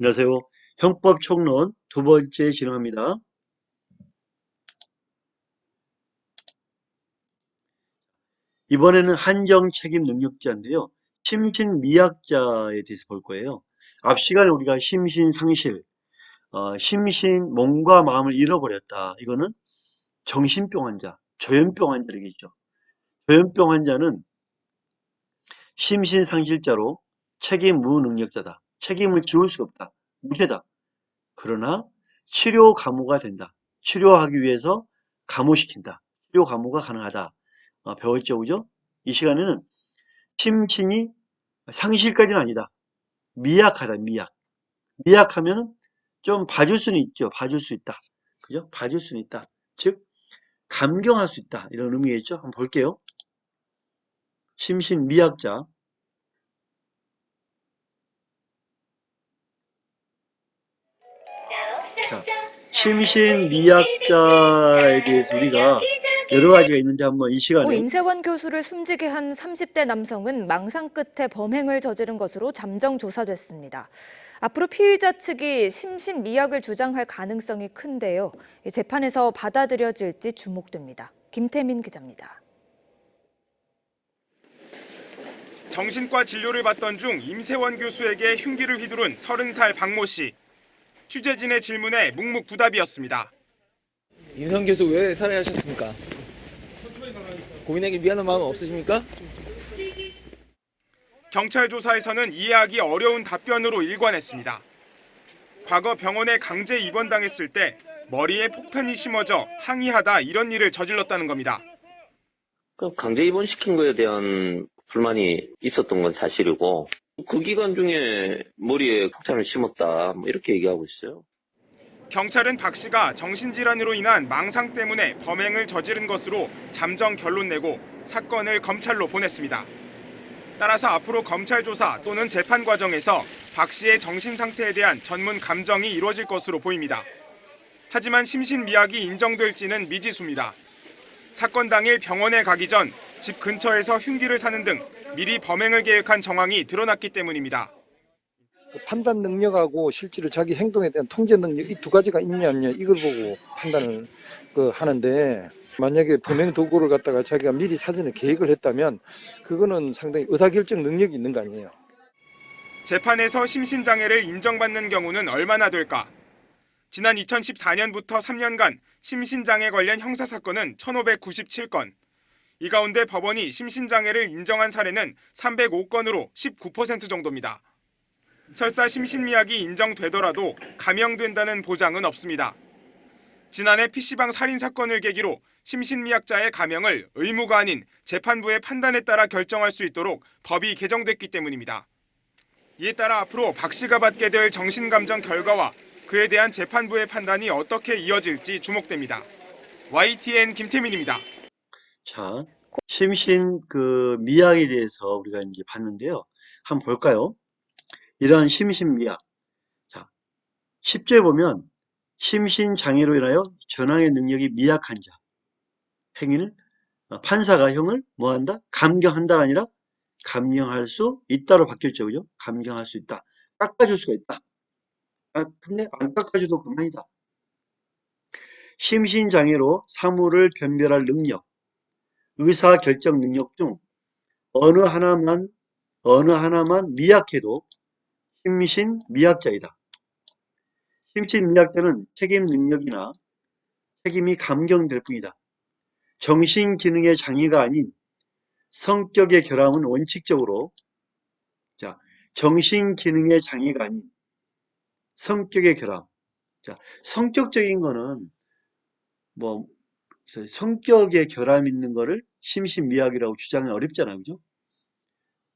안녕하세요. 형법 총론 두 번째 진행합니다. 이번에는 한정 책임 능력자인데요. 심신 미약자에 대해서 볼 거예요. 앞 시간에 우리가 심신 상실, 어, 심신 몸과 마음을 잃어버렸다. 이거는 정신병 환자, 조현병 환자를 얘기죠. 조현병 환자는 심신 상실자로 책임 무능력자다. 책임을 지울 수가 없다. 무죄다. 그러나 치료 감호가 된다. 치료하기 위해서 감호시킨다. 치료 감호가 가능하다. 어, 배웠죠, 그죠? 이 시간에는 심신이 상실까지는 아니다. 미약하다, 미약. 미약하면은 좀 봐줄 수는 있죠. 봐줄 수 있다. 그죠? 봐줄 수는 있다. 즉, 감경할 수 있다. 이런 의미겠죠? 한번 볼게요. 심신 미약자. 자, 심신 미약자에 대해서 우리가 여러 가지가 있는지 한번 이고 시간에 임세원 교수를 숨지게 한 30대 남성은 망상 끝에 범행을 저지른 것으로 잠정 조사됐습니다. 앞으로 피의자 측이 심신 미약을 주장할 가능성이 큰데요. 이 재판에서 받아들여질지 주목됩니다. 김태민 기자입니다. 정신과 진료를 받던 중 임세원 교수에게 흉기를 휘두른 30살 박모 씨. 취재진의 질문에 묵묵부답이었습니다. 임성 교수 왜 살해하셨습니까? 고민에게 미안한 마음 없으십니까? 경찰 조사에서는 이해하기 어려운 답변으로 일관했습니다. 과거 병원에 강제 입원당했을 때 머리에 폭탄이 심어져 항의하다 이런 일을 저질렀다는 겁니다. 그 강제 입원시킨 거에 대한 불만이 있었던 건 사실이고 그 기간 중에 머리에 폭탄을 심었다 뭐 이렇게 얘기하고 있어요. 경찰은 박 씨가 정신질환으로 인한 망상 때문에 범행을 저지른 것으로 잠정 결론 내고 사건을 검찰로 보냈습니다. 따라서 앞으로 검찰 조사 또는 재판 과정에서 박 씨의 정신 상태에 대한 전문 감정이 이루어질 것으로 보입니다. 하지만 심신미약이 인정될지는 미지수입니다. 사건 당일 병원에 가기 전 집 근처에서 흉기를 사는 등 미리 범행을 계획한 정황이 드러났기 때문입니다. 그 판단 능력하고 실제로 자기 행동에 대한 통제 능력 이 두 가지가 있냐 없냐 이걸 보고 판단을 그 하는데 만약에 범행 도구를 갖다가 자기가 미리 사전에 계획을 했다면 그거는 상당히 의사결정 능력이 있는 거 아니에요. 재판에서 심신장애를 인정받는 경우는 얼마나 될까? 지난 2014년부터 3년간 심신장애 관련 형사사건은 1597건. 이 가운데 법원이 심신장애를 인정한 사례는 305건으로 19% 정도입니다. 설사 심신미약이 인정되더라도 감형된다는 보장은 없습니다. 지난해 PC방 살인 사건을 계기로 심신미약자의 감형을 의무가 아닌 재판부의 판단에 따라 결정할 수 있도록 법이 개정됐기 때문입니다. 이에 따라 앞으로 박 씨가 받게 될 정신감정 결과와 그에 대한 재판부의 판단이 어떻게 이어질지 주목됩니다. YTN 김태민입니다. 자, 심신 그 미약에 대해서 우리가 이제 봤는데요. 한번 볼까요? 이러한 심신 미약. 자, 10절 보면 심신 장애로 인하여 전황의 능력이 미약한 자. 행위를 어, 판사가 형을 뭐 한다? 감경한다가 아니라 감경할 수 있다로 바뀌었죠. 그죠? 감경할 수 있다. 깎아줄 수가 있다. 아, 근데 안 깎아줘도 그만이다. 심신장애로 사물을 변별할 능력, 의사결정 능력 중 어느 하나만, 어느 하나만 미약해도 심신 미약자이다. 심신 미약자는 책임 능력이나 책임이 감경될 뿐이다. 정신 기능의 장애가 아닌 성격의 결함은 원칙적으로 자, 정신 기능의 장애가 아닌 성격의 결함. 자, 성격적인 거는 뭐 성격의 결함 있는 거를 심신미약이라고 주장은 어렵잖아요. 그죠?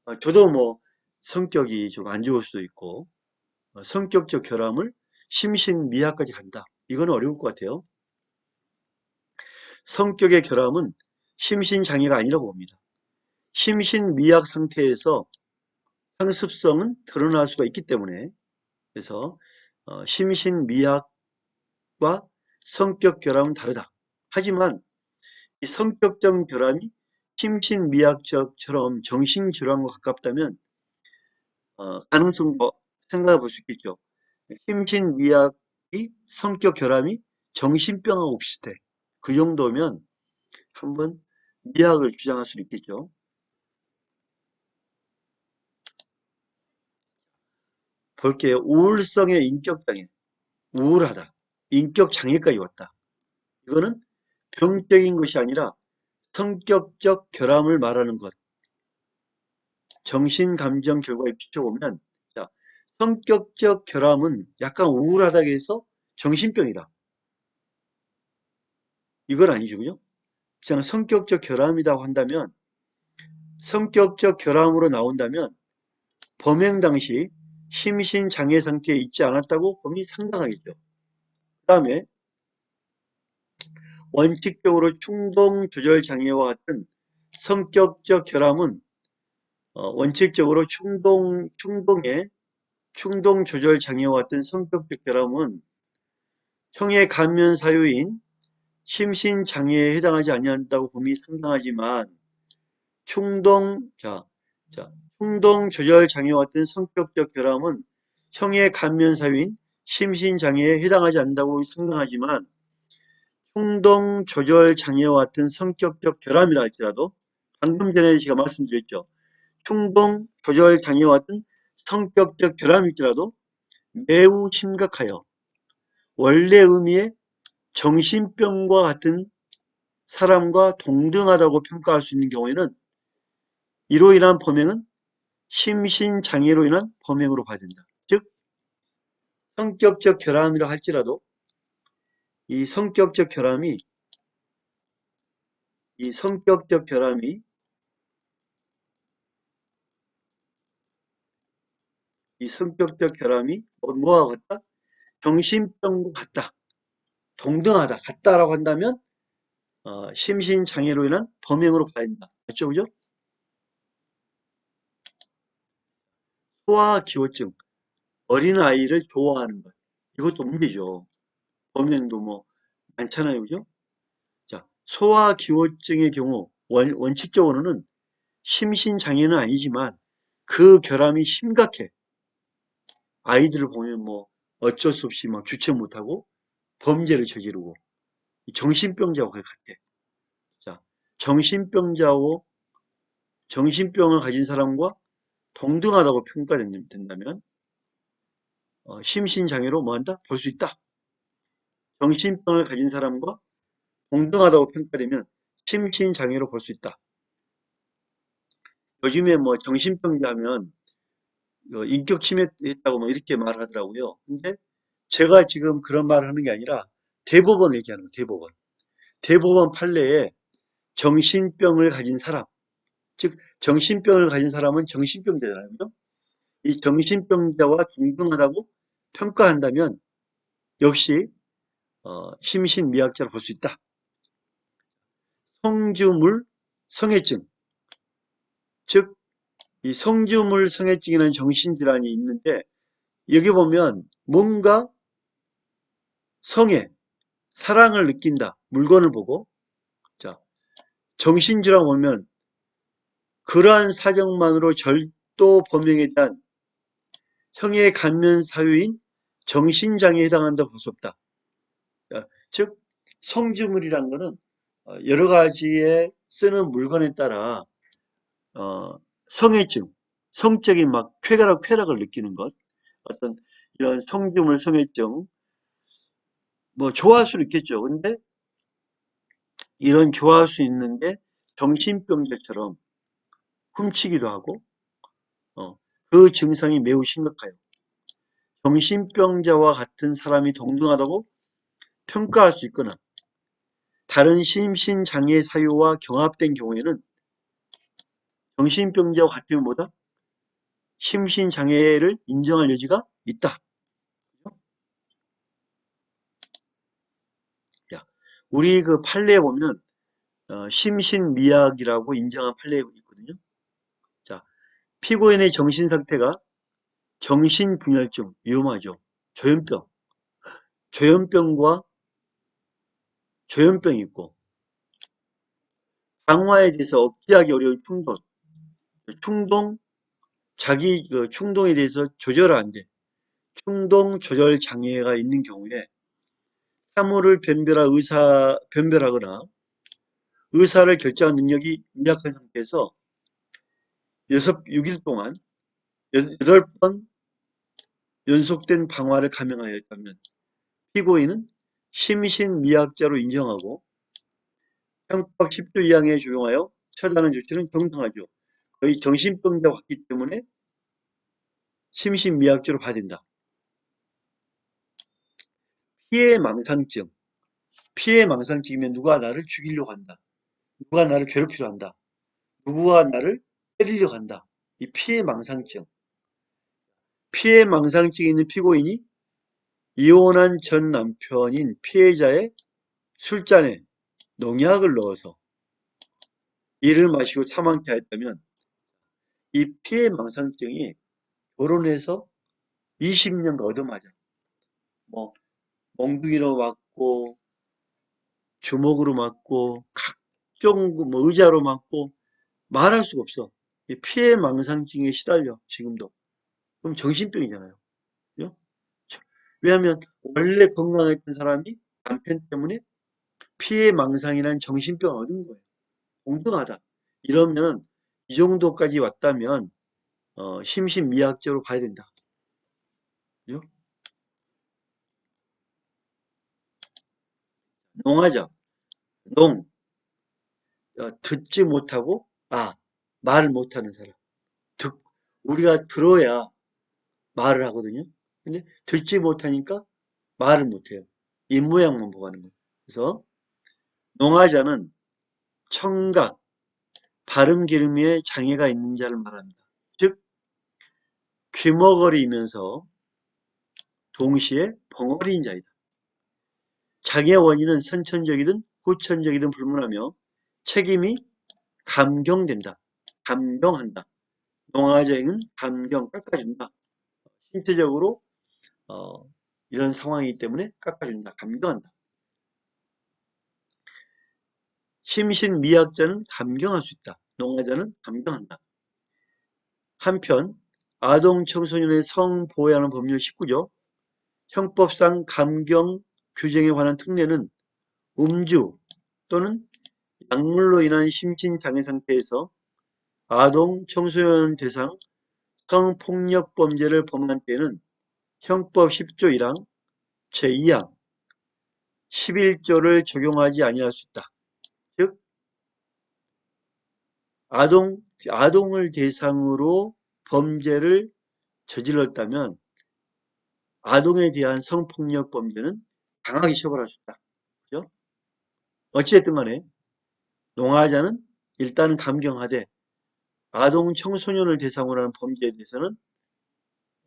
어, 저도 뭐 성격이 좀 안 좋을 수도 있고 어, 성격적 결함을 심신미약까지 간다. 이건 어려울 것 같아요. 성격의 결함은 심신장애가 아니라고 봅니다. 심신미약 상태에서 상습성은 드러날 수가 있기 때문에 그래서 어, 심신미약과 성격 결함은 다르다. 하지만 이 성격적 결함이 심신미약처럼 정신질환과 가깝다면 어, 가능성도 생각해 볼 수 있겠죠. 심신미약이 성격 결함이 정신병하고 비슷해. 그 정도면 한번 미약을 주장할 수 있겠죠. 볼게요. 우울성의 인격장애. 우울하다. 인격장애까지 왔다. 이거는 병적인 것이 아니라 성격적 결함을 말하는 것. 정신 감정 결과에 비춰보면 자, 성격적 결함은 약간 우울하다고 해서 정신병이다. 이건 아니죠. 그죠? 그냥 성격적 결함이라고 한다면 성격적 결함으로 나온다면 범행 당시 심신장애 상태에 있지 않았다고 범위 상당하겠죠. 그 다음에 원칙적으로 충동 조절 장애와 같은 성격적 결함은 어, 원칙적으로 충동 충동의 충동 조절 장애와 같은 성격적 결함은 형의 감면 사유인 심신 장애에 해당하지 아니한다고 범위 상당하지만 충동 자, 자 충동 조절 장애와 같은 성격적 결함은 형의 감면 사유인 심신 장애에 해당하지 않는다고 상당하지만 충동 조절 장애와 같은 성격적 결함이라 할지라도 방금 전에 제가 말씀드렸죠. 충동 조절 장애와 같은 성격적 결함일지라도 매우 심각하여 원래 의미의 정신병과 같은 사람과 동등하다고 평가할 수 있는 경우에는 이로 인한 범행은 심신장애로 인한 범행으로 봐야 된다. 즉 성격적 결함이라 할지라도 이 성격적 결함이 이 성격적 결함이 이 성격적 결함이 뭐- 뭐와 같다? 정신병과 같다. 동등하다. 같다라고 한다면 어, 심신장애로 인한 범행으로 봐야 된다. 맞죠? 그죠? 소아기호증. 어린아이를 좋아하는 것. 이것도 문제죠. 범행도 뭐 많잖아요. 그죠? 자, 소아기호증의 경우 원, 원칙적으로는 심신장애는 아니지만 그 결함이 심각해. 아이들을 보면 뭐 어쩔 수 없이 막 주체 못하고 범죄를 저지르고 정신병자하고 같아. 자, 정신병자하고 정신병을 가진 사람과 동등하다고 평가된다면 어, 심신장애로 뭐한다? 볼 수 있다. 정신병을 가진 사람과 동등하다고 평가되면 심신장애로 볼 수 있다. 요즘에 뭐 정신병자 하면 어, 인격 침해했다고 뭐 이렇게 말하더라고요. 근데 제가 지금 그런 말을 하는 게 아니라 대법원을 얘기하는 거예요. 대법원. 대법원 판례에 정신병을 가진 사람, 즉 정신병을 가진 사람은 정신병자잖아요. 이 정신병자와 동등하다고 평가한다면 역시 어, 심신미약자로 볼 수 있다. 성주물 성해증, 즉 이 성주물 성해증이라는 정신질환이 있는데 여기 보면 뭔가 성에 사랑을 느낀다. 물건을 보고 자 정신질환 보면 그러한 사정만으로 절도 범행에 대한 형의 감면 사유인 정신장애에 해당한다고 볼수 없다. 자, 즉 성주물이란 거는 어, 여러 가지에 쓰는 물건에 따라 어, 성애증, 성적인 막 쾌락, 쾌락을 느끼는 것, 어떤 이런 성주물, 성애증, 뭐 좋아할 수는 있겠죠. 근데 이런 좋아할 수 있는 게 정신병자처럼 훔치기도 하고, 어, 그 증상이 매우 심각해요. 정신병자와 같은 사람이 동등하다고 평가할 수 있거나, 다른 심신장애 사유와 경합된 경우에는 정신병자와 같으면 뭐다? 심신장애를 인정할 여지가 있다. 야, 우리 그 판례에 보면 어, 심신미약이라고 인정한 판례가 있거든요. 자, 피고인의 정신 상태가 정신분열증 위험하죠. 조현병, 조현병과 조현병이 있고 강화에 대해서 억제하기 어려운 충동, 충동, 자기 그 충동에 대해서 조절 안 돼. 충동 조절 장애가 있는 경우에 사물을 변별하 의사 변별하거나 의사를 결정한 능력이 미약한 상태에서 6, 6일 동안 8번 연속된 방화를 감행하였다면 피고인은 심신미약자로 인정하고 형법 10조 2항에 적용하여 처단한 조치는 정당하죠. 거의 정신병자 같기 때문에 심신미약자로 봐야 된다. 피해 망상증. 피해 망상증이면 누가 나를 죽이려고 한다. 누가 나를 괴롭히려 한다. 누구가 나를 때리려고 한다. 이 피해 망상증. 피해 망상증이 있는 피고인이 이혼한 전 남편인 피해자의 술잔에 농약을 넣어서 이를 마시고 사망케 하였다면 이 피해 망상증이 결혼해서 20년간 얻어맞아. 뭐 몽둥이로 맞고 주먹으로 맞고 각종 뭐 의자로 맞고 말할 수가 없어. 이 피해 망상증에 시달려 지금도. 그럼 정신병이잖아요. 왜냐하면 원래 건강했던 사람이 남편 때문에 피해 망상이라는 정신병을 얻은 거예요. 동등하다. 이러면 이 정도까지 왔다면 어, 심신미약자로 봐야 된다. 그죠? 농하자. 농. 어, 듣지 못하고 아 말을 못하는 사람. 듣 우리가 들어야 말을 하거든요. 근데 듣지 못하니까 말을 못해요. 입 모양만 보고 하는 거예요. 그래서 농하자는 청각, 발음 기름에 장애가 있는 자를 말합니다. 즉 귀머거리면서 동시에 벙어리인 자이다. 장애 원인은 선천적이든 후천적이든 불문하며 책임이 감경된다. 감경한다. 농아자에는 감경 깎아준다. 신체적으로 어, 이런 상황이기 때문에 깎아준다. 감경한다. 심신 미약자는 감경할 수 있다. 농아자는 감경한다. 한편 아동 청소년의 성 보호하는 법률 19조 형법상 감경 규정에 관한 특례는 음주 또는 약물로 인한 심신장애 상태에서 아동 청소년 대상 성폭력 범죄를 범한 때에는 형법 10조 1항 제2항 11조를 적용하지 아니할 수 있다. 즉 아동 아동을 대상으로 범죄를 저질렀다면 아동에 대한 성폭력 범죄는 강하게 처벌할 수 있다. 그죠? 어찌됐든 간에 농아자는 일단은 감경하되 아동 청소년을 대상으로 하는 범죄에 대해서는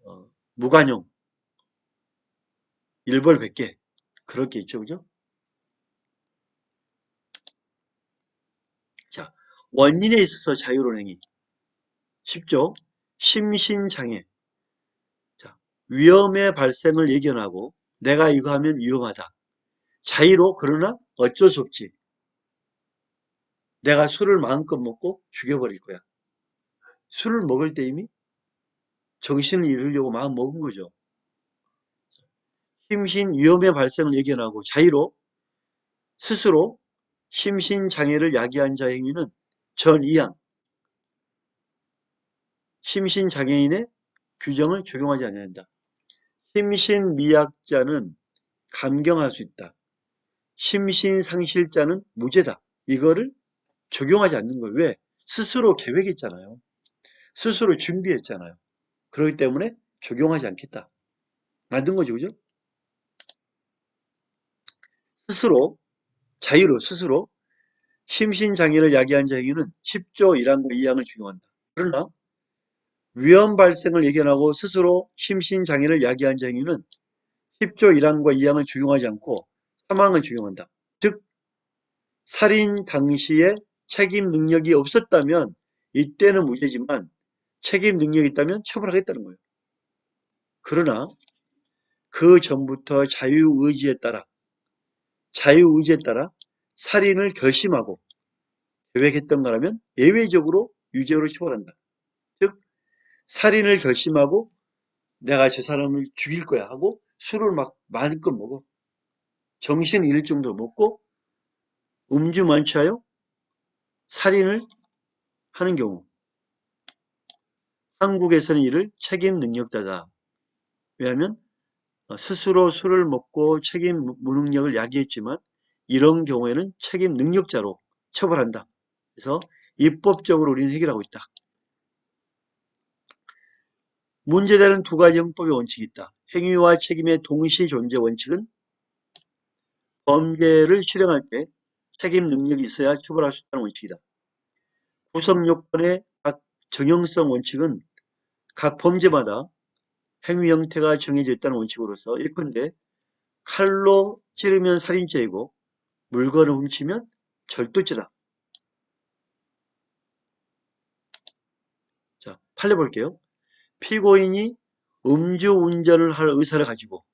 어, 무관용, 일벌 100개 그렇게 있죠. 그죠? 자, 원인에 있어서 행위 10조 심신장애 자, 위험의 발생을 예견하고 내가 이거 하면 위험하다. 자의로 그러나 어쩔 수 없지. 내가 술을 마음껏 먹고 죽여버릴 거야. 술을 먹을 때 이미 정신을 잃으려고 마음 먹은 거죠. 심신 위험의 발생을 예견하고 자의로 스스로 심신장애를 야기한 자 행위는 전 2항 심신장애인의 규정을 적용하지 않는다. 심신미약자는 감경할 수 있다. 심신상실자는 무죄다. 이거를 적용하지 않는 거예요. 왜? 스스로 계획했잖아요. 스스로 준비했잖아요. 그렇기 때문에 적용하지 않겠다. 만든 거죠. 그죠? 스스로, 자유로 스스로 심신장애를 야기한 자 행위는 10조 1항과 2항을 적용한다. 그러나 위험 발생을 예견하고 스스로 심신장애를 야기한 자 행위는 10조 1항과 2항을 적용하지 않고 3항을 적용한다. 즉 살인 당시에 책임 능력이 없었다면 이때는 무죄지만 책임 능력이 있다면 처벌하겠다는 거예요. 그러나 그 전부터 자유의지에 따라 자유의지에 따라 살인을 결심하고 계획했던 거라면 예외적으로 유죄로 처벌한다. 즉 살인을 결심하고 내가 저 사람을 죽일 거야 하고 술을 막 마음껏 먹어. 정신 잃을 정도로 먹고 음주 만취하여 살인을 하는 경우. 한국에서는 이를 책임 능력자다. 왜냐하면 어, 스스로 술을 먹고 책임 무- 무능력을 야기했지만 이런 경우에는 책임 능력자로 처벌한다. 그래서 입법적으로 우리는 해결하고 있다. 문제되는 두 가지 형법의 원칙이 있다. 행위와 책임의 동시 존재 원칙은 범죄를 실행할 때 책임 능력이 있어야 처벌할 수 있다는 원칙이다. 구성 요건의 각 정형성 원칙은 각 범죄마다 행위 형태가 정해져 있다는 원칙으로서 예컨대 칼로 찌르면 살인죄이고 물건을 훔치면 절도죄다. 자, 판례 볼게요. 피고인이 음주 운전을 할 의사를 가지고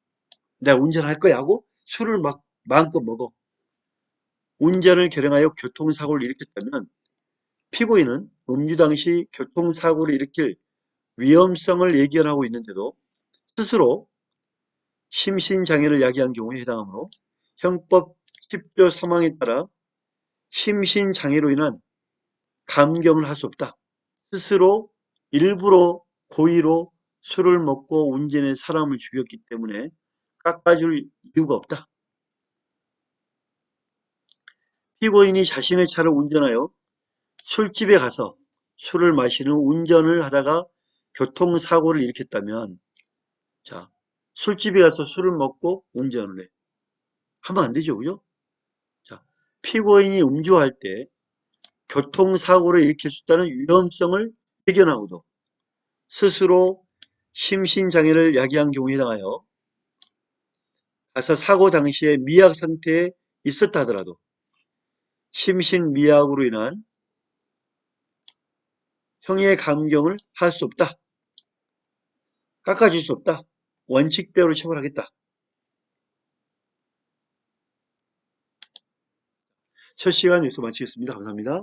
내가 운전할 거야 하고 술을 막 마음껏 먹어. 운전을 결행하여 교통사고를 일으켰다면 피고인은 음주 당시 교통사고를 일으킬 위험성을 예견하고 있는데도 스스로 심신장애를 야기한 경우에 해당하므로 형법 10조 3항에 따라 심신장애로 인한 감경을 할 수 없다. 스스로 일부러 고의로 술을 먹고 운전해 사람을 죽였기 때문에 깎아줄 이유가 없다. 피고인이 자신의 차를 운전하여 술집에 가서 술을 마시는 운전을 하다가 교통사고를 일으켰다면 자 술집에 가서 술을 먹고 운전을 해. 하면 안 되죠. 그죠? 자, 피고인이 음주할 때 교통사고를 일으킬 수 있다는 위험성을 예견하고도 스스로 심신장애를 야기한 경우에 해당하여 가서 사고 당시에 미약 상태에 있었다 하더라도 심신미약으로 인한 형의 감경을 할 수 없다. 깎아줄 수 없다. 원칙대로 처벌하겠다. 첫 시간 여기서 마치겠습니다. 감사합니다.